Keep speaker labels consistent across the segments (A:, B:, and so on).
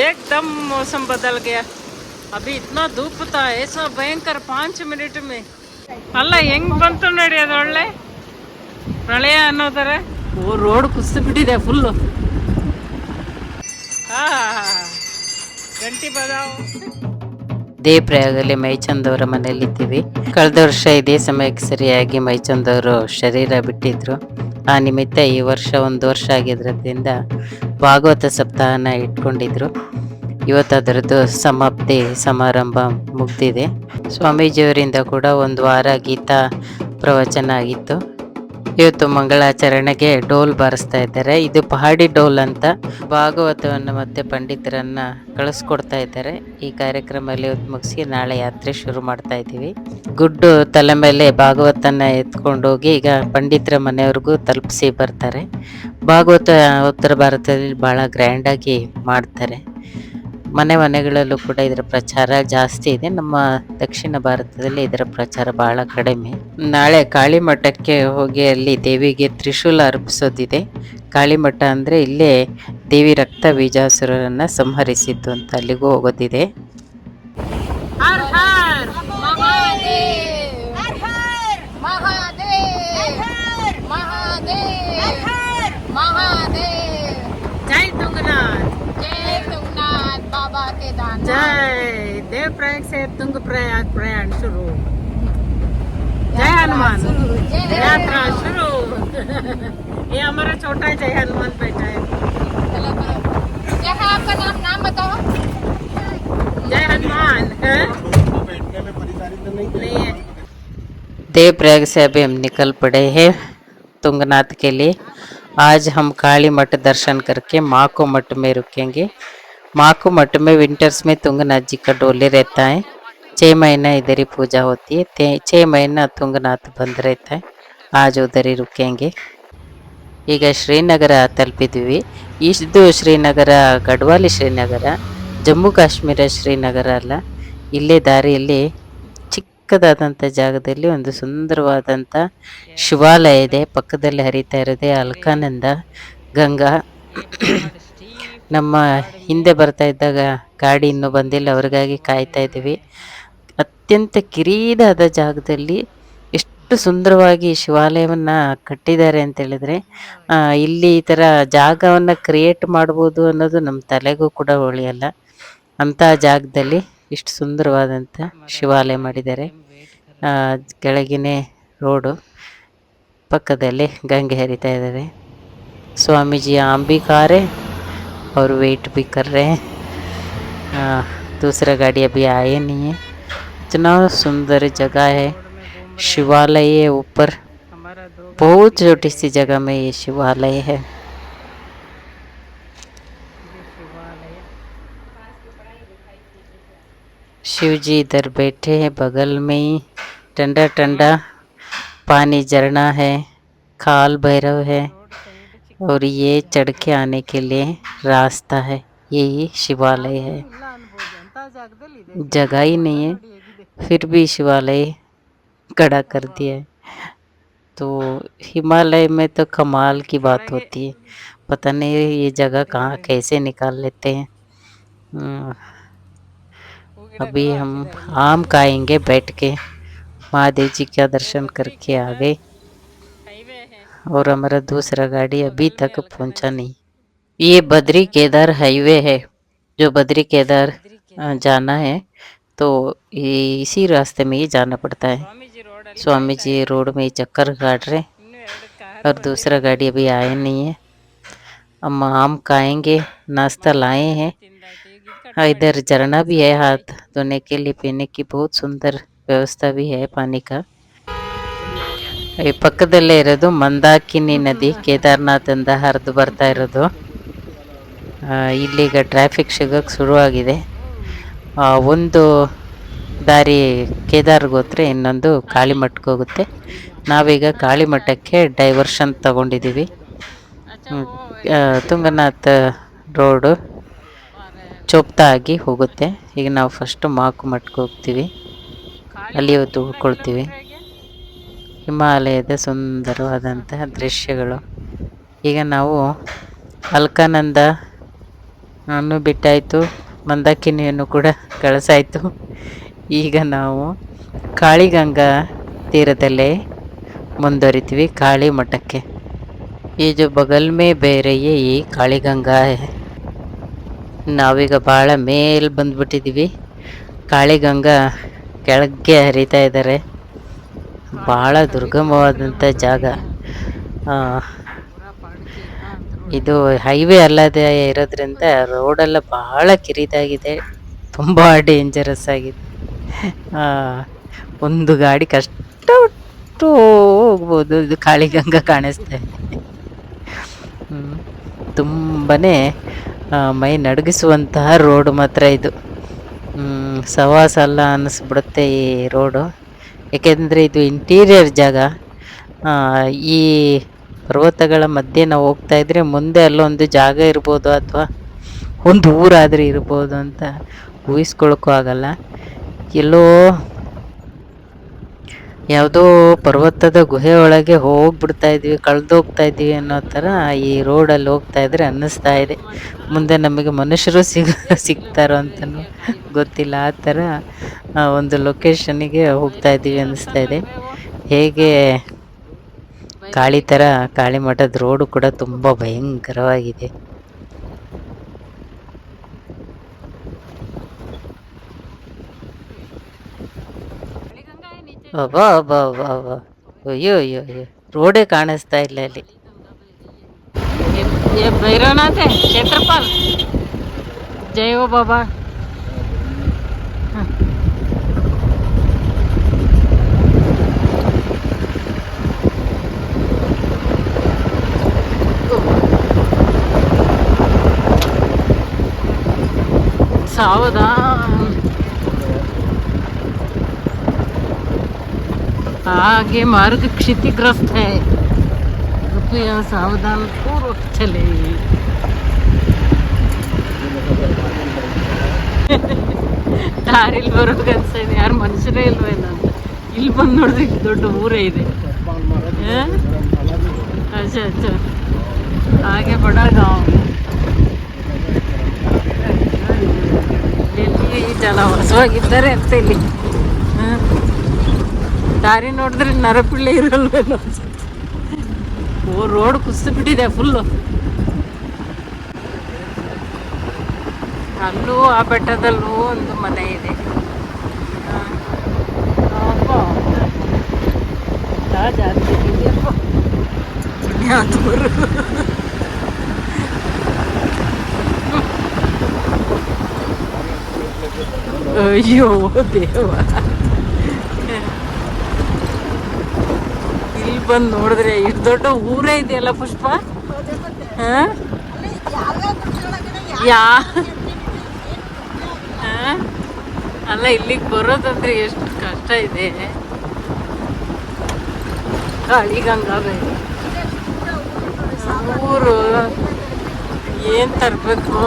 A: एकदम मौसम बदल गया अभी इतना धूप था ऐसा भयंकर पाँच मिनट में ಅಲ್ಲ ಹೆಂಗ್ ಬಂತು ನೋಡಿ ಅದು ಒಳ್ಳೆ ಪ್ರಳಯ ಅನ್ನೋದರ ಓ ರೋಡ್ ಕುಸಿದು ಬಿಟ್ಟಿದೆ ಫುಲ್ಲು ಗಂಟಿ ಬದಾವ್ ದೇವಪ್ರಯಾಗಲ್ಲಿ ಮೈಚಂದ್ ಅವರ ಮನೆಯಲ್ಲಿದ್ದೀವಿ ಕಳೆದ ವರ್ಷ ಇದೇ ಸಮಯಕ್ಕೆ ಸರಿಯಾಗಿ ಮೈಚಂದ್ ಅವರು ಶರೀರ ಬಿಟ್ಟಿದ್ರು ಆ ನಿಮಿತ್ತ ಈ ವರ್ಷ ಒಂದು ವರ್ಷ ಆಗಿದ್ರದ್ರಿಂದ ಭಾಗವತ ಸಪ್ತಾಹನ ಇಟ್ಕೊಂಡಿದ್ರು. ಇವತ್ತು ಅದರದ್ದು ಸಮಾಪ್ತಿ ಸಮಾರಂಭ ಮುಗ್ದಿದೆ. ಸ್ವಾಮೀಜಿಯವರಿಂದ ಕೂಡ ಒಂದು ವಾರ ಗೀತಾ ಪ್ರವಚನ ಆಗಿತ್ತು. ಇವತ್ತು ಮಂಗಳಾಚರಣೆಗೆ ಡೋಲ್ ಬಾರಿಸ್ತಾ ಇದ್ದಾರೆ. ಇದು ಪಹಾಡಿ ಡೋಲ್ ಅಂತ ಭಾಗವತವನ್ನು ಮತ್ತೆ ಪಂಡಿತರನ್ನ ಕಳಿಸ್ಕೊಡ್ತಾ ಇದ್ದಾರೆ. ಈ ಕಾರ್ಯಕ್ರಮದಲ್ಲಿ ಮುಗಿಸಿ ನಾಳೆ ಯಾತ್ರೆ ಶುರು ಮಾಡ್ತಾ ಇದ್ದೀವಿ. ಗುಡ್ಡು ತಲೆ ಮೇಲೆ ಭಾಗವತನ ಎತ್ಕೊಂಡೋಗಿ ಈಗ ಪಂಡಿತರ ಮನೆಯವ್ರಿಗೂ ತಲುಪಿಸಿ ಬರ್ತಾರೆ. ಭಾಗವತ ಉತ್ತರ ಭಾರತದಲ್ಲಿ ಭಾಳ ಗ್ರ್ಯಾಂಡಾಗಿ ಮಾಡ್ತಾರೆ. ಮನೆ ಮನೆಗಳಲ್ಲೂ ಕೂಡ ಇದರ ಪ್ರಚಾರ ಜಾಸ್ತಿ ಇದೆ. ನಮ್ಮ ದಕ್ಷಿಣ ಭಾರತದಲ್ಲಿ ಇದರ ಪ್ರಚಾರ ಬಹಳ ಕಡಿಮೆ. ನಾಳೆ ಕಾಳಿಮಠಕ್ಕೆ ಹೋಗಿ ಅಲ್ಲಿ ದೇವಿಗೆ ತ್ರಿಶೂಲ ಅರ್ಪಿಸೋದಿದೆ. ಕಾಳಿಮಠ ಅಂದರೆ ಇಲ್ಲೇ ದೇವಿ ರಕ್ತ ಬೀಜಾಸುರರನ್ನು ಸಂಹರಿಸಿದ್ದು ಅಂತ ಅಲ್ಲಿಗೂ ಹೋಗೋದಿದೆ. प्रयाग से तुंग प्रयाग प्रयाण शुरू। जय हनुमान। यात्रा शुरू। ये हमारा छोटा जय हनुमान बैठा है।
B: है आपका नाम? नाम बताओ।
A: जय हनुमान। नहीं है। देव प्रयाग से अभी हम निकल पड़े हैं तुंगनाथ के लिए। आज हम काली मठ दर्शन करके माँ को मठ में रुकेंगे। माको मठ में विंटर्स में तुंगनाथ जी का डोले रहता है छः महीना इधर ही पूजा होती है ते- छः महीना तुंगनाथ बंद रहता है आज उधर ही रुकेंगे ಈಗ ಶ್ರೀನಗರ ತಲುಪಿದ್ವಿ ಇದು ಶ್ರೀನಗರ ಗಡ್ವಾಲಿ ಶ್ರೀನಗರ ಜಮ್ಮು ಕಾಶ್ಮೀರ ಶ್ರೀನಗರ ಅಲ್ಲ ಇಲ್ಲೇ ದಾರಿಯಲ್ಲಿ ಚಿಕ್ಕದಾದಂಥ ಜಾಗದಲ್ಲಿ ಒಂದು ಸುಂದರವಾದಂಥ ಶಿವಾಲಯ ಇದೆ ಪಕ್ಕದಲ್ಲಿ ಹರಿತಾ ಇರೋದೇ ಅಲ್ಕಾನಂದ ಗಂಗಾ ನಮ್ಮ ಹಿಂದೆ ಬರ್ತಾ ಇದ್ದಾಗ ಗಾಡಿ ಇನ್ನೂ ಬಂದಿಲ್ಲ, ಅವ್ರಿಗಾಗಿ ಕಾಯ್ತಾ ಇದ್ದೀವಿ. ಅತ್ಯಂತ ಕಿರಿದಾದ ಜಾಗದಲ್ಲಿ ಎಷ್ಟು ಸುಂದರವಾಗಿ ಶಿವಾಲಯವನ್ನು ಕಟ್ಟಿದ್ದಾರೆ ಅಂತೇಳಿದರೆ ಇಲ್ಲಿ ಈ ಥರ ಜಾಗವನ್ನು ಕ್ರಿಯೇಟ್ ಮಾಡ್ಬೋದು ಅನ್ನೋದು ನಮ್ಮ ತಲೆಗೂ ಕೂಡ ಒಳಿಯಲ್ಲ ಅಂಥ ಜಾಗದಲ್ಲಿ ಇಷ್ಟು ಸುಂದರವಾದಂಥ ಶಿವಾಲಯ ಮಾಡಿದ್ದಾರೆ. ಕೆಳಗಿನ ರೋಡು, ಪಕ್ಕದಲ್ಲಿ ಗಂಗೆ ಹರಿತಾ ಇದ್ದಾರೆ ಸ್ವಾಮೀಜಿಯ ಅಂಬಿಕಾರೆ और वेट भी कर रहे हैं। दूसरा गाड़ी अभी आए नहीं है। इतना सुंदर जगह है, शिवालय है ऊपर। बहुत छोटी सी जगह में ये शिवालय है। शिव जी इधर बैठे हैं बगल में ही। ठंडा ठंडा पानी झरना है, खाल भैरव है। और ये चढ़ के आने के लिए रास्ता है। यही शिवालय है। जगह ही नहीं है। फिर भी शिवालय खड़ा कर दिया है। तो हिमालय में तो कमाल की बात होती है। पता नहीं ये जगह कहाँ कैसे निकाल लेते हैं। हम्म, अभी हम आम खाएँगे बैठ के। महादेव जी का दर्शन करके आ गए। और हमारा दूसरा गाड़ी अभी तक पहुँचा नहीं। ये बद्री केदार हाईवे है जो बद्री केदार जाना है तो इसी रास्ते में ही जाना पड़ता है। स्वामी जी रोड में चक्कर काट रहे और दूसरा गाड़ी अभी आए नहीं है। हम आम खाएँगे नाश्ता लाए हाँ, इधर झरना भी है हाथ धोने के लिए पीने की बहुत सुंदर व्यवस्था भी है पानी का। ಈ ಪಕ್ಕದಲ್ಲೇ ಇರೋದು ಮಂದಾಕಿನಿ ನದಿ ಕೇದಾರ್ನಾಥಿಂದ ಹರಿದು ಬರ್ತಾ ಇರೋದು. ಇಲ್ಲಿಗ ಟ್ರಾಫಿಕ್ ಸಿಗೋಕ್ಕೆ ಶುರುವಾಗಿದೆ. ಒಂದು ದಾರಿ ಕೇದಾರ್ಗೆ ಹೋದ್ರೆ ಇನ್ನೊಂದು ಕಾಳಿಮಠಕ್ಕೆ ಹೋಗುತ್ತೆ. ನಾವೀಗ ಕಾಳಿಮಠಕ್ಕೆ ಡೈವರ್ಷನ್ ತಗೊಂಡಿದ್ದೀವಿ ತುಂಗನಾಥ ರೋಡು ಚೋಪ್ತಾ ಆಗಿ ಹೋಗುತ್ತೆ. ಈಗ ನಾವು ಫಸ್ಟು ಮಾಕು ಮಠಕ್ಕೆ ಹೋಗ್ತೀವಿ. ಅಲ್ಲಿ ಹೊತ್ತು ಉಳ್ಕೊಳ್ತೀವಿ. ಹಿಮಾಲಯದ ಸುಂದರವಾದಂತಹ ದೃಶ್ಯಗಳು. ಈಗ ನಾವು ಅಲ್ಕಾನಂದ
C: ಅನ್ನು ಬಿಟ್ಟಾಯಿತು. ಮಂದಾಕಿನಿಯನ್ನು ಕೂಡ ಕಳಿಸಾಯಿತು. ಈಗ ನಾವು ಕಾಳಿಗಂಗಾ ತೀರದಲ್ಲೇ ಮುಂದುವರಿತೀವಿ ಕಾಳಿ ಮಠಕ್ಕೆ. ಈ ಜೋ ಬಗಲ್ ಮೇ ಬೇರೆ ಈ ಕಾಳಿಗಂಗಾ. ನಾವೀಗ ಭಾಳ ಮೇಲೆ ಬಂದ್ಬಿಟ್ಟಿದ್ದೀವಿ ಕಾಳಿಗಂಗಾ ಕೆಳಗೆ ಹರಿತಾ ಇದ್ದಾರೆ. ಭಾಳ ದುರ್ಗಮವಾದಂಥ ಜಾಗ. ಇದು ಹೈವೇ ಅಲ್ಲದೆ ಇರೋದ್ರಿಂದ ರೋಡೆಲ್ಲ ಭಾಳ ಕಿರಿದಾಗಿದೆ. ತುಂಬ ಡೇಂಜರಸ್ ಆಗಿದೆ. ಒಂದು ಗಾಡಿ ಕಷ್ಟಪಟ್ಟು ಹೋಗ್ಬೋದು. ಇದು ಕಾಳಿಗಂಗಾ ಕಾಣಿಸ್ತಾ ಇದೆ. ತುಂಬನೇ ಮೈ ನಡುಗಿಸುವಂತಹ ರೋಡ್ ಮಾತ್ರ ಇದು. ಸವಾಸ ಅಲ್ಲ ಅನ್ನಿಸ್ಬಿಡುತ್ತೆ ಈ ರೋಡು ಏಕೆಂದರೆ ಇದು ಇಂಟೀರಿಯರ್ ಜಾಗ. ಈ ಪರ್ವತಗಳ ಮಧ್ಯೆ ನಾವು ಹೋಗ್ತಾ ಇದ್ರೆ ಮುಂದೆ ಅಲ್ಲೊಂದು ಜಾಗ ಇರ್ಬೋದು ಅಥವಾ ಒಂದು ಊರಾದರೆ ಇರ್ಬೋದು ಅಂತ ಊಹಿಸ್ಕೊಳ್ಳೋಕ್ಕೂ ಆಗಲ್ಲ. ಎಲ್ಲೋ ಯಾವುದೋ ಪರ್ವತದ ಗುಹೆ ಒಳಗೆ ಹೋಗ್ಬಿಡ್ತಾ ಇದ್ವಿ ಕಳೆದೋಗ್ತಾ ಇದ್ದೀವಿ ಅನ್ನೋ ಥರ ಈ ರೋಡಲ್ಲಿ ಹೋಗ್ತಾ ಇದ್ರೆ ಅನ್ನಿಸ್ತಾ ಇದೆ. ಮುಂದೆ ನಮಗೆ ಮನುಷ್ಯರು ಸಿಗ ಸಿಗ್ತಾರೋ ಅಂತಲೂ ಗೊತ್ತಿಲ್ಲ. ಆ ಥರ ಒಂದು ಲೊಕೇಶನ್ನಿಗೆ ಹೋಗ್ತಾ ಇದ್ದೀವಿ ಅನ್ನಿಸ್ತಾ ಇದೆ. ಹೇಗೆ ಕಾಳಿ ಥರ ಕಾಳಿ ಮಠದ ರೋಡು ಕೂಡ ತುಂಬ ಭಯಂಕರವಾಗಿದೆ. रोडे कानस्ता क्षेत्रपाल जय ओ बाबा सावधान आगे मार्ग क्षतिग्रस्त है कृपया सावधान पूर्वक चले ದಾರಿಲಿ ಬರೋಕೆ ಅನ್ಸಿದೆ ಯಾರು ಮನುಷ್ಯರೇ ಇಲ್ವೇನೋ ಅಂತ ಇಲ್ಲಿ ಬಂದು ನೋಡಿದ್ರೆ ಇಷ್ಟ್ ದೊಡ್ಡ ಊರೇ ಇದೆ ಆ? ಅಚ್ಚಾ ಅಚ್ಚಾ ಹಾಗೆ ಬಡ ಗಾಂವ್ ಎಲ್ಲಿ ಜನ ವಾಸವಾಗಿದ್ದಾರೆ ಅಂತ ಇಲ್ಲಿ ಹ? ದಾರಿ ನೋಡಿದ್ರೆ ನರಪಿಳ್ಳೆ ಇರಲ್ವೇನೋ. ಓ, ರೋಡ್ ಕುಸಿದು ಫುಲ್ಲು ಅಲ್ಲೂ ಆ ಬೆಟ್ಟದಲ್ಲೂ ಒಂದು ಮನೆ ಇದೆ. ಅಯ್ಯೋ, ದೇವ ಇಲ್ಲಿ ಬಂದು ನೋಡಿದ್ರೆ ಇಷ್ಟು ದೊಡ್ಡ ಊರೇ ಇದೆಯಲ್ಲ ಪುಷ್ಪ? ಯಾ? ಅಲ್ಲ, ಇಲ್ಲಿಗೆ ಬರೋದಂದ್ರೆ ಎಷ್ಟು ಕಷ್ಟ ಇದೆ. ಕಾಳಿಗಂಗಾ ಬೇರೆ ಊರು ಏನ್ ತರಬೇಕು?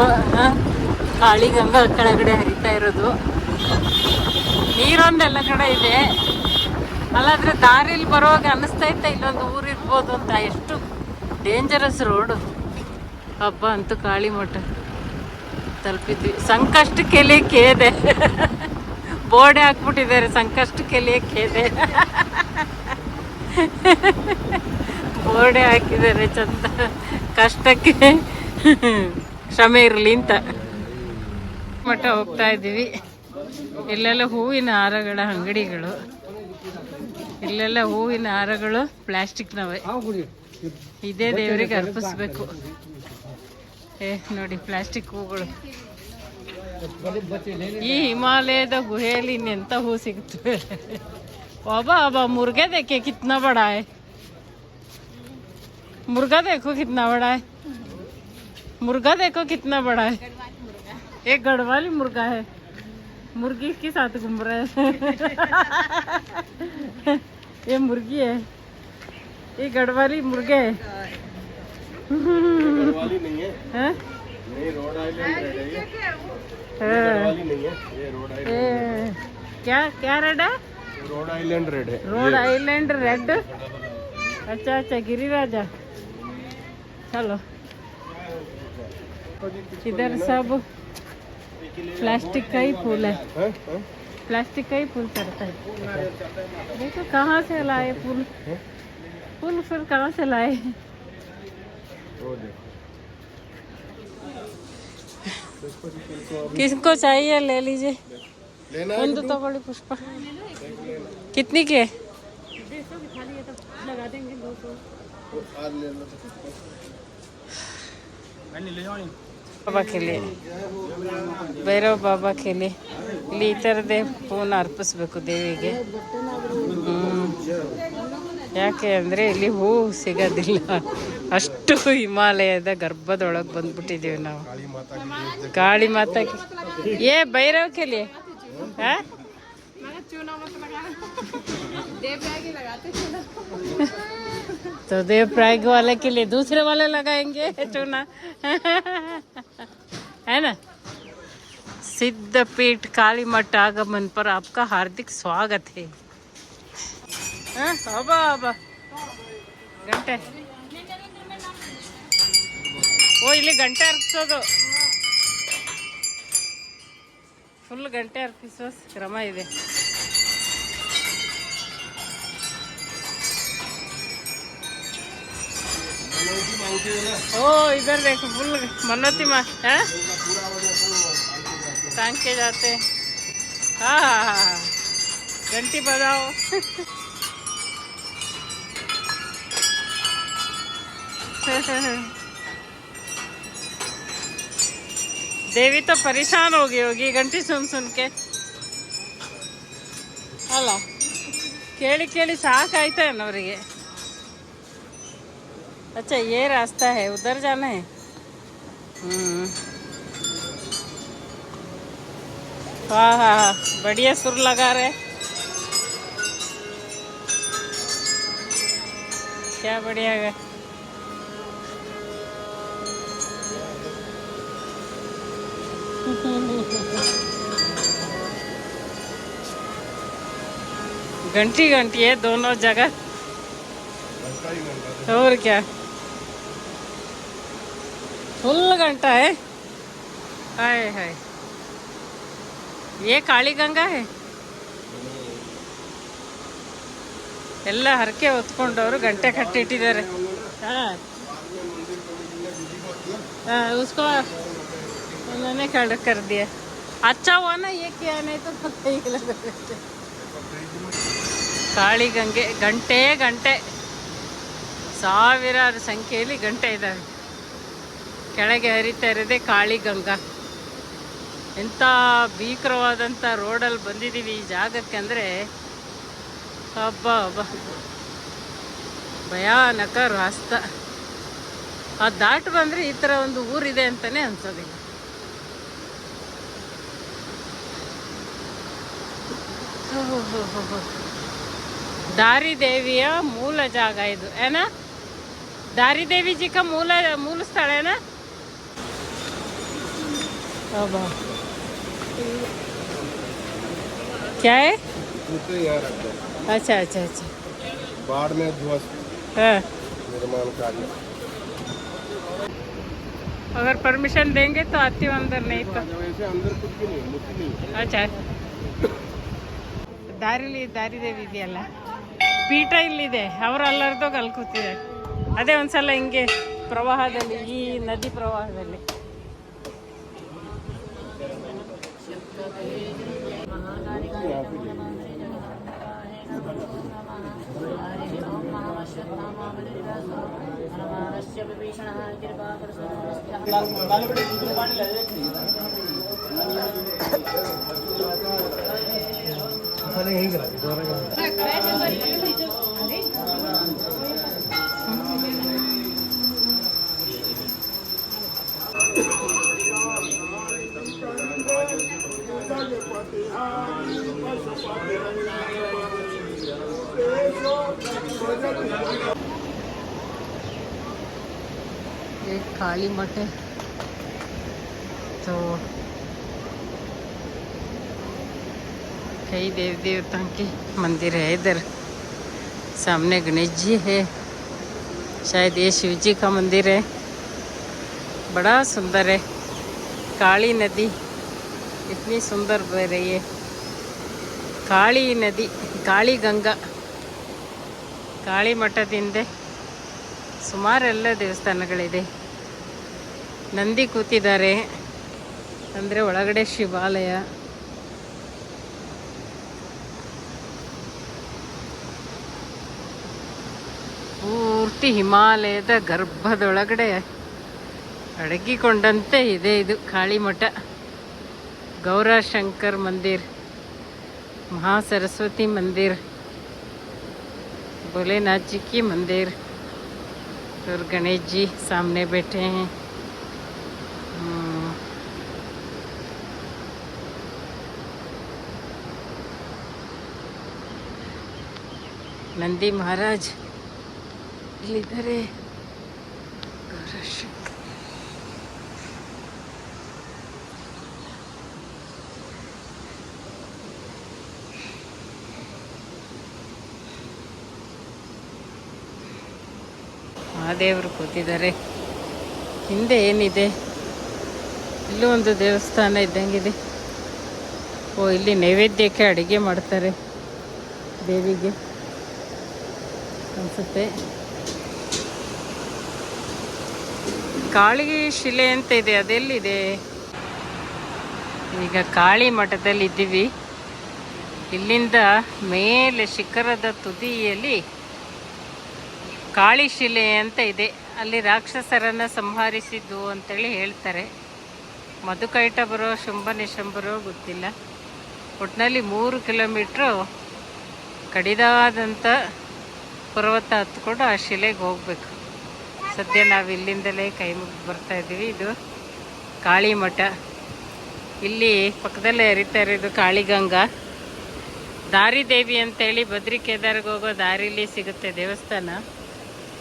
C: ಕಾಳಿಗಂಗಾ ಕೆಳಗಡೆ ಹರಿತಾ ಇರೋದು. ನೀರೊಂದೆಲ್ಲ ಕಡೆ ಇದೆ. ಅಲ್ಲಾದ್ರೆ ದಾರಿಲಿ ಬರುವಾಗ ಅನಿಸ್ತಾ ಇತ್ತ ಇಲ್ಲೊಂದು ಊರು ಇರ್ಬೋದು ಅಂತ. ಎಷ್ಟು ಡೇಂಜರಸ್ ರೋಡು ಹಬ್ಬ ಅಂತೂ ಕಾಳಿ ಮಠ ತಲುಪಿದ್ವಿ. ಸಂಕಷ್ಟ ಕೆಲೆ ಕೇದೆ. ಬೋರ್ಡೆ ಹಾಕ್ಬಿಟ್ಟಿದ್ದಾರೆ, ಸಂಕಷ್ಟ ಕೆಲೆ ಕೇದೆ. ಬೋರ್ಡೆ ಹಾಕಿದ್ದಾರೆ ಚಂದ. ಕಷ್ಟಕ್ಕೆ ಶ್ರಮೆ ಇರಲಿ ಅಂತ. ಮಠ ಹೋಗ್ತಾ ಇದ್ದೀವಿ. ಇಲ್ಲೆಲ್ಲ ಹೂವಿನ ಹಾರಗಳ ಅಂಗಡಿಗಳು. ಇಲ್ಲೆಲ್ಲ ಹೂವಿನ ಹಾರಗಳು ಪ್ಲಾಸ್ಟಿಕ್ನವೆ ಇದೇ ದೇವರಿಗೆ ಅರ್ಪಿಸ್ಬೇಕು ಏ ನೋಡಿ ಪ್ಲಾಸ್ಟಿಕ್ ಹೂಗಳು ಈ ಹಿಮಾಲಯದ ಗುಹೆಯಲ್ಲಿ ಇನ್ನೆಂತ ಹೂ ಸಿಗುತ್ತವೆ बाबा अब मुर्गे देखे कितना बड़ा है मुर्गा देखो कितना बड़ा है मुर्गा देखो कितना बड़ा है एक गढ़वाली मुर्गा है मुर्गी के साथ घूम रहा है ये मुर्गी है। ये गढ़वाली मुर्गे है।
D: नहीं है।
C: हैं?
D: नहीं रोड आइलैंड रेड है।
C: हाँ।
D: है।
C: क्या क्या रेड है?
D: रोड आइलैंड रेड है।
C: रोड आइलैंड रेड अच्छा अच्छा गिरिराजा। चलो। इधर सब प्लास्टिक का ही। फूल है।
D: है हैं?
C: प्लास्टिक का ही पुल चढ़ता है। देखो कहाँ से लाए
D: पुल
C: पुल फिर कहाँ से लाए? किसको चाहिए ले लीजिए।
D: लेना तो,
C: तो बड़ी पुष्पा। हाँ, कितनी की
D: है? तो बाबा
C: के लिए। भैरव बाबा के लिए। ಇಲ್ಲಿ ಈ ಥರದೇ ಹೂವನ್ನ ಅರ್ಪಿಸ್ಬೇಕು ದೇವಿಗೆ ಹ್ಮ್. ಯಾಕೆ ಅಂದರೆ ಇಲ್ಲಿ ಹೂ ಸಿಗೋದಿಲ್ಲ ಅಷ್ಟು ಹಿಮಾಲಯದ ಗರ್ಭದೊಳಗೆ ಬಂದ್ಬಿಟ್ಟಿದ್ದೀವಿ ನಾವು
D: काली माता की देव
C: काली माता की ये भैरव के लिए हाँ?
B: मैंने चूना मत लगाना देव जाएगी लगाते चूना
C: तो देव प्राग वाले के लिए दूसरे वाले लगाएंगे चूना है ना सिद्धपीठ काली मठ आगमन पर आपका हार्दिक स्वागत है हाँ, बाबा बाबा ಗಂಟೆ ಓ ಇಲ್ಲಿ ಗಂಟೆ ಅರ್ಪಿಸೋದು ಫುಲ್ ಗಂಟೆ ಅರ್ಪಿಸೋ ಕ್ರಮ ಇದೆ ओ इधर देखो फुल मनोती माँ है टांग के जाते हैं। हाँ हाँ हाँ हाँ घंटी बजाओ देवी तो परेशान हो गई होगी घंटी सुन सुन के ಅಲ್ಲ ಕೇಳಿ ಕೇಳಿ ಸಾಕಾಯ್ತು ಅವರಿಗೆ अच्छा ये रास्ता है उधर जाना है हाँ हाँ हाँ। बढ़िया सुर लगा रहे। क्या बढ़िया है। घंटी घंटी है, दोनों जगह। और क्या। फुल घंटा है। हाय हाय ಏ गंगा है ಎಲ್ಲ ಹರಕೆ ಹೊತ್ಕೊಂಡವರು ಗಂಟೆ ಕಟ್ಟಿಟ್ಟಿದ್ದಾರೆ. ಹಾಂ. ಉಸ್ಕೋ. ಒಂದನೇ ಕರ್ದಿಯ. ಅಚ್ಚವನ ಏಕೆ ಏನಾಯ್ತು ಕಾಳಿ ಗಂಗೆ ಗಂಟೆ ಗಂಟೆ. ಸಾವಿರಾರು ಸಂಖ್ಯೆಯಲ್ಲಿ ಗಂಟೆ ಇದ್ದಾವೆ. ಕೆಳಗೆ ಹರಿತಾ ಇರೋದೇ ಕಾಳಿ ಗಂಗಾ. ಎಂಥ ಭೀಕರವಾದಂಥ ರೋಡಲ್ಲಿ ಬಂದಿದ್ದೀವಿ ಈ ಜಾಗಕ್ಕೆ ಅಂದರೆ ಹಬ್ಬ ಹಬ್ಬ. ಭಯಾನಕ ರಾಸ್ತ. ಆ ದಾಟು ಬಂದರೆ ಈ ಥರ ಒಂದು ಊರಿದೆ ಅಂತಲೇ ಅನ್ಸೋದಿಲ್ಲ. ದಾರಿದೇವಿಯ ಮೂಲ ಜಾಗ ಇದು. ಏನ? ದಾರಿದೇವಿ ಜಿಕ್ಕ ಮೂಲ ಮೂಲ ಸ್ಥಳ ಏನ? क्या है
D: जूते यहाँ रख दो
C: अच्छा अच्छा अच्छा
D: बाढ़ में ध्वस्त
C: हाँ
D: निर्माण कार्य
C: अगर परमिशन देंगे तो आती हूँ अंदर नहीं तो
D: वैसे अंदर कुछ भी नहीं मुक्ति नहीं
C: अच्छा ದಾರಿಲಿ ದಾರಿ ದೇವಿ ಇದೆಯಲ್ಲ ಪೀಠ ಇಲ್ಲಿದೆ ಅವ್ರು ಅಲ್ಲರ್ದೋಗಿ ಅಲ್ಲಿ ಕೂತಿದ್ದಾರೆ ಅದೇ ಒಂದ್ಸಲ ಹಿಂಗೆ ಪ್ರವಾಹದಲ್ಲಿ ಈ ನದಿ ಪ್ರವಾಹದಲ್ಲಿ पहले यही करा दोबारा करा मठ है तो कई देव देवताओं के मंदिर है इधर सामने गणेश जी है शायद ये शिव जी का मंदिर है बड़ा सुंदर है काली नदी इतनी सुंदर बह रही है ಕಾಳಿ ನದಿ ಕಾಳಿ ಗಂಗಾ ಕಾಳಿ ಮಠದಿಂದ ಸುಮಾರೆಲ್ಲ ದೇವಸ್ಥಾನಗಳಿದೆ ನಂದಿ ಕೂತಿದ್ದಾರೆ ಅಂದರೆ ಒಳಗಡೆ ಶಿವಾಲಯ ಪೂರ್ತಿ ಹಿಮಾಲಯದ ಗರ್ಭದೊಳಗಡೆ ಅಡಗಿಕೊಂಡಂತೆ ಇದೆ ಇದು ಕಾಳಿ ಮಠ ಗೌರಶಂಕರ್ ಮಂದಿರ್ महासरस्वती मंदिर भोलेनाथ जी की मंदिर और गणेश जी सामने बैठे हैं ನಂದಿ ಮಹಾರಾಜ್ ಇಲ್ಲಿದ್ದಾರೆ. ಮಹಾದೇವರು ಕೂತಿದ್ದಾರೆ. ಹಿಂದೆ ಏನಿದೆ? ಇಲ್ಲೂ ಒಂದು ದೇವಸ್ಥಾನ ಇದ್ದಂಗಿದೆ. ಓ, ಇಲ್ಲಿ ನೈವೇದ್ಯಕ್ಕೆ ಅಡುಗೆ ಮಾಡ್ತಾರೆ ದೇವಿಗೆ. ಅನಿಸುತ್ತೆ. ಕಾಳಿ ಶಿಲೆ ಅಂತ ಇದೆ, ಅದೆಲ್ಲಿದೆ? ಈಗ ಕಾಳಿ ಮಠದಲ್ಲಿ ಇದ್ದೀವಿ. ಇಲ್ಲಿಂದ ಮೇಲೆ ಶಿಖರದ ತುದಿಯಲ್ಲಿ ಕಾಳಿ ಶಿಲೆ ಅಂತ ಇದೆ. ಅಲ್ಲಿ ರಾಕ್ಷಸರನ್ನು ಸಂಹರಿಸಿದ್ದು ಅಂತೇಳಿ ಹೇಳ್ತಾರೆ. ಮಧುಕೈಟಬರೋ ಶುಂಭ ನಿಶಂಬರೋ ಗೊತ್ತಿಲ್ಲ. ಒಟ್ಟಿನಲ್ಲಿ ಮೂರು ಕಿಲೋಮೀಟ್ರು ಕಡಿದಾದಂಥ ಪರ್ವತ ಹತ್ಕೊಂಡು ಆ ಶಿಲೆಗೆ ಹೋಗ್ಬೇಕು. ಸದ್ಯ ನಾವು ಇಲ್ಲಿಂದಲೇ ಕೈ ಮುಗಿದು ಬರ್ತಾ ಇದ್ದೀವಿ. ಇದು ಕಾಳಿ ಮಠ. ಇಲ್ಲಿ ಪಕ್ಕದಲ್ಲೇ ಹರಿತಾ ಇರೋದು ಕಾಳಿಗಂಗಾ. ದಾರಿದೇವಿ ಅಂತೇಳಿ ಬದ್ರಿ ಕೇದಾರ್ಗೆ ಹೋಗೋ ದಾರಿಲಿ ಸಿಗುತ್ತೆ ದೇವಸ್ಥಾನ.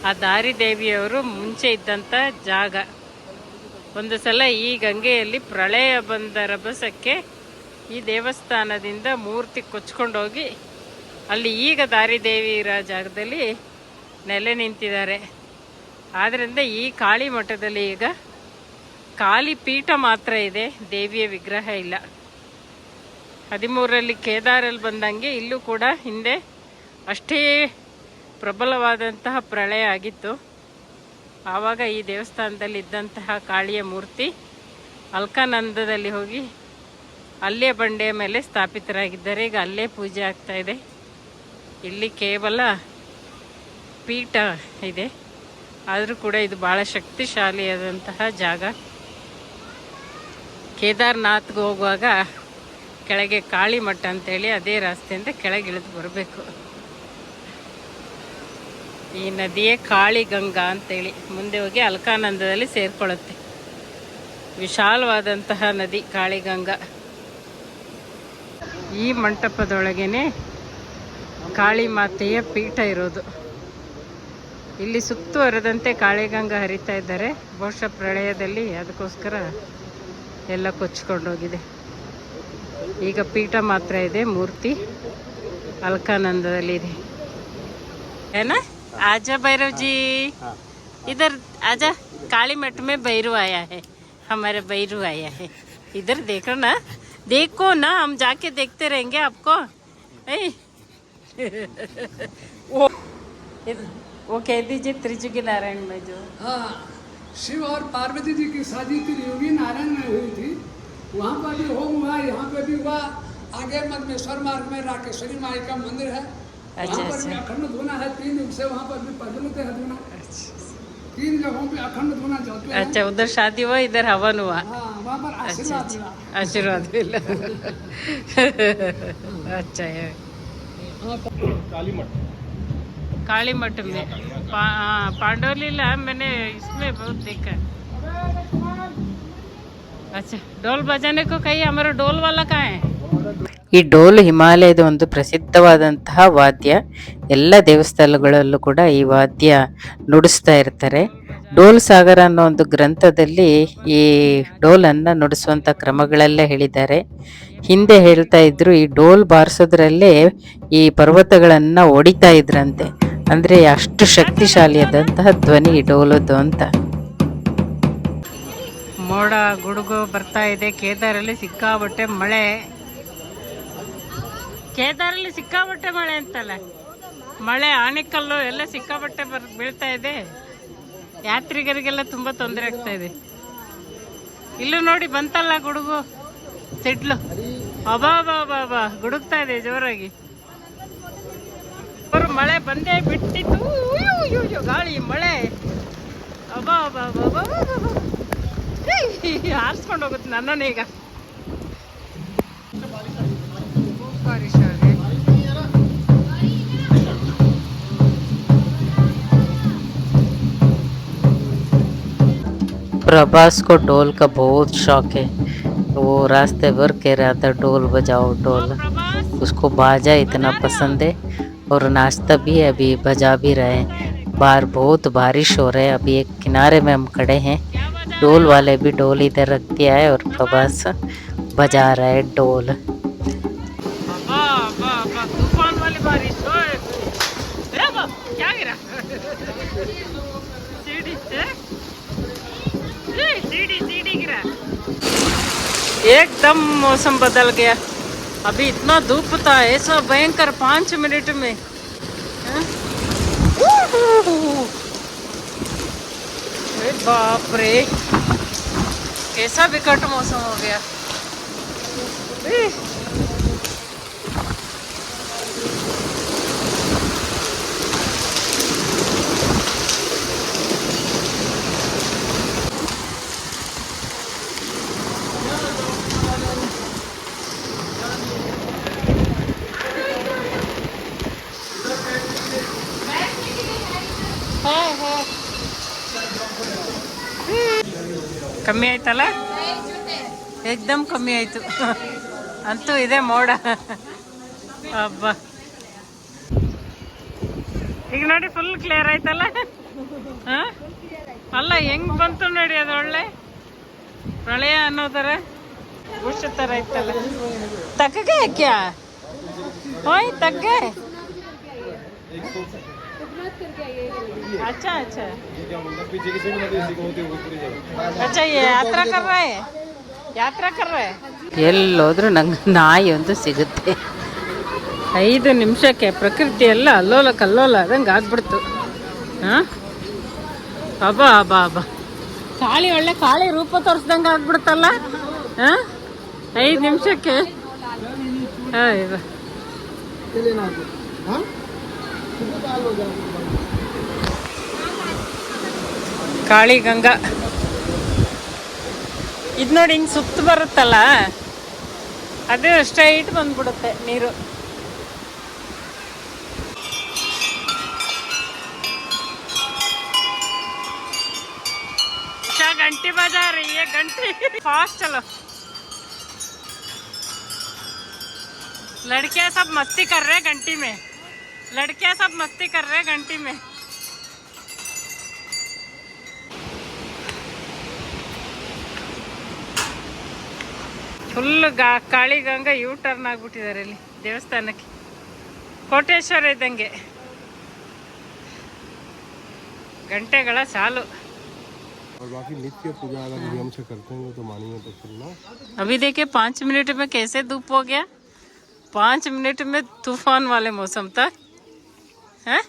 C: ಆ ದಾರಿ ದೇವಿಯವರು ಮುಂಚೆ ಇದ್ದಂಥ ಜಾಗ. ಒಂದು ಸಲ ಈ ಗಂಗೆಯಲ್ಲಿ ಪ್ರಳಯ ಬಂದ ರಭಸಕ್ಕೆ ಈ ದೇವಸ್ಥಾನದಿಂದ ಮೂರ್ತಿ ಕೊಚ್ಕೊಂಡೋಗಿ ಅಲ್ಲಿ ಈಗ ದಾರಿದೇವಿ ಇರೋ ಜಾಗದಲ್ಲಿ ನೆಲೆ ನಿಂತಿದ್ದಾರೆ. ಆದ್ದರಿಂದ ಈ ಕಾಳಿ ಮಠದಲ್ಲಿ ಈಗ ಕಾಳಿ ಪೀಠ ಮಾತ್ರ ಇದೆ. ದೇವಿಯ ವಿಗ್ರಹ ಇಲ್ಲ. ಹದಿಮೂರರಲ್ಲಿ ಕೇದಾರಲ್ಲಿ ಬಂದಂಗೆ ಇಲ್ಲೂ ಕೂಡ ಹಿಂದೆ ಅಷ್ಟೇ ಪ್ರಬಲವಾದಂತಹ ಪ್ರಳಯ ಆಗಿತ್ತು. ಆವಾಗ ಈ ದೇವಸ್ಥಾನದಲ್ಲಿ ಇದ್ದಂತಹ ಕಾಳಿಯ ಮೂರ್ತಿ ಅಲ್ಕಾನಂದದಲ್ಲಿ ಹೋಗಿ ಅಲ್ಲೇ ಬಂಡೆಯ ಮೇಲೆ ಸ್ಥಾಪಿತರಾಗಿದ್ದಾರೆ. ಈಗ ಅಲ್ಲೇ ಪೂಜೆ ಆಗ್ತಾ ಇದೆ. ಇಲ್ಲಿ ಕೇವಲ ಪೀಠ ಇದೆ. ಆದರೂ ಕೂಡ ಇದು ಭಾಳ ಶಕ್ತಿಶಾಲಿಯಾದಂತಹ ಜಾಗ. ಕೇದಾರ್ನಾಥ್ಗೆ ಹೋಗುವಾಗ ಕೆಳಗೆ ಕಾಳಿ ಮಠ ಅಂತೇಳಿ ಅದೇ ರಸ್ತೆಯಿಂದ ಕೆಳಗೆ ಇಳಿದು ಬರಬೇಕು. ಈ ನದಿಯೇ ಕಾಳಿ ಗಂಗಾ ಅಂತೇಳಿ ಮುಂದೆ ಹೋಗಿ ಅಲ್ಕಾನಂದದಲ್ಲಿ ಸೇರ್ಕೊಳ್ಳುತ್ತೆ. ವಿಶಾಲವಾದಂತಹ ನದಿ ಕಾಳಿಗಂಗಾ ಈ ಮಂಟಪದೊಳಗೇನೆ ಕಾಳಿ ಮಾತೆಯ ಪೀಠ ಇರೋದು. ಇಲ್ಲಿ ಸುತ್ತುವರೆದಂತೆ ಕಾಳಿಗಂಗಾ ಹರಿತಾ ಇದ್ದಾರೆ. ಬಹುಶಃ ಪ್ರಳಯದಲ್ಲಿ ಅದಕ್ಕೋಸ್ಕರ ಎಲ್ಲ ಕೊಚ್ಕೊಂಡೋಗಿದೆ ಈಗ ಪೀಠ ಮಾತ್ರ ಇದೆ ಮೂರ್ತಿ ಅಲ್ಕಾನಂದದಲ್ಲಿ ಇದೆ. ಏನ? ಆಜ ಭೈರವ್ಜಿ. ಇದರ ಆಜ ಕಾಳಿ ಮಠ ಮೇ ಭೈರು ಆಯಾ ಹೇ ಹಮಾರ ಬೈರು ಆಯಾ ಹೇ ಇದರ ದೇಖೋ ದೇಖೋ ನಾ ಹಮ್ ಜಾಕೆ ದೇಖ್ತೆ ರೇಂಗೆ ಅಪ್ಕೋ. ಏಯ್. वो वो कह दीजिए त्रिजुगी नारायण में जो।
E: हाँ शिव और पार्वती जी की शादी त्रियोगी नारायण में हुई थी। वहाँ पर भी होम हुआ यहाँ पे भी हुआ। आगे मगमेश्वर मार्ग में राकेश्वरी माई का मंदिर है।
C: अच्छा,
E: वहाँ पर भी
C: अच्छा।
E: अखंड धुना है तीन दिन से वहाँ पर भी प्रज्वलित है धुना। तीन जगहों पे अखंड धुना चलते हैं।
C: अच्छा उधर शादी हुआ इधर हवन हुआ।
E: हाँ वहाँ पर
C: अच्छा
E: आशीर्वाद मिला।
C: अच्छा आशीर्वाद मिला। अच्छा है।
D: काली मठ
C: में। पा, हाँ, पांडवलीला मैंने इसमें बहुत देखा अच्छा ढोल बजाने को कही हमारा ढोल वाला कहाँ है? ಈ ಡೋಲು ಹಿಮಾಲಯದ ಒಂದು ಪ್ರಸಿದ್ಧವಾದಂತಹ ವಾದ್ಯ. ಎಲ್ಲ ದೇವಸ್ಥಾನಗಳಲ್ಲೂ ಕೂಡ ಈ ವಾದ್ಯ ನುಡಿಸ್ತಾ ಇರ್ತಾರೆ. ಡೋಲ್ ಸಾಗರ ಅನ್ನೋ ಒಂದು ಗ್ರಂಥದಲ್ಲಿ ಈ ಡೋಲನ್ನು ನುಡಿಸುವಂಥ ಕ್ರಮಗಳೆಲ್ಲ ಹೇಳಿದ್ದಾರೆ. ಹಿಂದೆ ಹೇಳ್ತಾ ಇದ್ರು, ಈ ಡೋಲ್ ಬಾರಿಸೋದ್ರಲ್ಲೇ ಈ ಪರ್ವತಗಳನ್ನು ಒಡಿತಾ ಇದ್ರಂತೆ. ಅಂದರೆ ಅಷ್ಟು ಶಕ್ತಿಶಾಲಿಯಾದಂತಹ ಧ್ವನಿ ಈ ಡೋಲದ್ದು ಅಂತ. ಮೋಡ, ಗುಡುಗು ಬರ್ತಾ ಇದೆ. ಕೇದಾರಲ್ಲಿ ಸಿಕ್ಕಾಬಟ್ಟೆ ಮಳೆ. ಕೇದಾರಲ್ಲಿ ಸಿಕ್ಕಾಬಟ್ಟೆ ಮಳೆ ಅಂತಲ್ಲ. ಮಳೆ ಆಣೆಕಲ್ಲು ಎಲ್ಲ ಸಿಕ್ಕಾಬಟ್ಟೆ ಬರ್, ಬೀಳ್ತಾ ಇದೆ. ಯಾತ್ರಿಗರಿಗೆಲ್ಲ ತುಂಬ ತೊಂದರೆ ಆಗ್ತಾ ಇದೆ. ಇಲ್ಲೂ ನೋಡಿ ಬಂತಲ್ಲ ಗುಡುಗು. ಸಿಡ್ಲು. ಅಬಾ ಬಾ ಬಾ ಬಾ ಗುಡುಗ್ತಾ ಇದೆ ಜೋರಾಗಿ. ಅವರು ಮಳೆ ಬಂದೇ ಬಿಟ್ಟಿತ್ತು. ಗಾಳಿ, ಮಳೆ. ಅಬಾ ಅಬಾ ಅಬಾ ಅಬಾ ಅಬಾ ಅಬಾ. ಹಾರ್ಸ್ಕೊಂಡು ಹೋಗುತ್ತೆ ನನ್ನನ್ನು प्रभास को ढोल का बहुत शौक है। वो रास्ते भर कह रहा था, ढोल बजाओ, ढोल। उसको बाजा इतना पसंद है और नाश्ता भी अभी बजा भी रहे हैं। बाहर बहुत बारिश हो रहा है, अभी एक किनारे में हम खड़े हैं। ढोल वाले भी ढोल इधर रख दिया है और प्रभास बजा रहा है ढोल। एकदम मौसम बदल गया। अभी इतना धूप था ऐसा भयंकर पाँच मिनट में। हैं? बाप रे! कैसा विकट मौसम हो गया। ಕಮ್ಮಿ ಆಯ್ತಲ್ಲ? ಏಕ್ದಮ್ ಕಮ್ಮಿ ಆಯ್ತು. ಅಂತೂ ಇದೆ ಮೋಡ. ಹಬ್ಬ ಈಗ ನೋಡಿ ಫುಲ್ ಕ್ಲಿಯರ್ ಆಯ್ತಲ್ಲ? ಹಾಂ? ಅಲ್ಲ, ಹೆಂಗ್ ಬಂತು ನೋಡಿ ಅದು ಒಳ್ಳೆ? ಪ್ರಳಯ ಅನ್ನೋ ಥರ ಬುಷ್ ಥರ ಇತ್ತಲ್ಲ. ತಕ್ಕಗೆ ಹಾಕ್ಯಾ? ಹೋಯ್ ತಗ್ಗೆ. अच्छा अच्छा
D: पीछे की सीट में इसी को होते हुए पूरी जगह
C: अच्छा ये ಯಾತ್ರಾ ಕರ್ ರಹೆ ಯಾತ್ರಾ ಕರ್ ರಹೆ ಎಲ್ಲೋದ್ರೂ ನಂಗೆ ನಾಯಿ ಒಂದು ಸಿಗುತ್ತೆ ಐದು ನಿಮಿಷಕ್ಕೆ ಪ್ರಕೃತಿ ಎಲ್ಲ ಅಲ್ಲೋಲ ಕಲ್ಲೋಲ ಅದಂಗೆ ಆಗ್ಬಿಡ್ತು ಹಾಂ ಅಬ್ಬಾ ಅಬ್ಬಾ ಅಬ್ಬಾ ಕಾಳಿ ಒಳ್ಳೆ ಕಾಳಿ ರೂಪ ತೋರಿಸ್ದಂಗೆ ಆಗ್ಬಿಡ್ತಲ್ಲ ಹಾಂ ಐದು ನಿಮಿಷಕ್ಕೆ ಅಯ್ಯೋ ಕಾಳಿ ಕಾಳಿ ಗಂಗಾ ಇದು ನೋಡಿ ಹಿಂಗೆ ಸುತ್ತ ಬರುತ್ತಲ್ಲ? ಅದೇ ಸ್ಟ್ರೈಟ್ ಬಂದ್ಬಿಡುತ್ತೆ ನೀರು. ಗಂಟಿ ಬಜಾರ್ ಗಂಟಿ. ಫಾಸ್ಟ್ ಅಲ್ಲ. ಲಡಕೆ ಸಬ್ ಮಸ್ತಿ ಕರ್ರೆ ಗಂಟಿ ಮೇ. ಲಡಕೆ ಸಬ್ ಮಸ್ತಿ ಕರ್ರೆ ಗಂಟಿ ಮೇ. ಫುಲ್ ಗಾ ಕಾಳಿ ಗಂಗಾ ಯೂ ಟರ್ನ್ ಆಗ್ಬಿಟ್ಟಿದ್ದಾರೆ ಇಲ್ಲಿ ದೇವಸ್ಥಾನಕ್ಕೆ ಕೋಟೇಶ್ವರ ಇದ್ದಂಗೆ ಗಂಟೆಗಳ ಸಾಲು
D: और बाकी नित्य पूजा अगर नियम से करते हैं तो मानिए तो फिर ना
C: अभी देखिए पाँच मिनट में कैसे धूप हो गया पाँच मिनट में तूफान वाले मौसम था हैं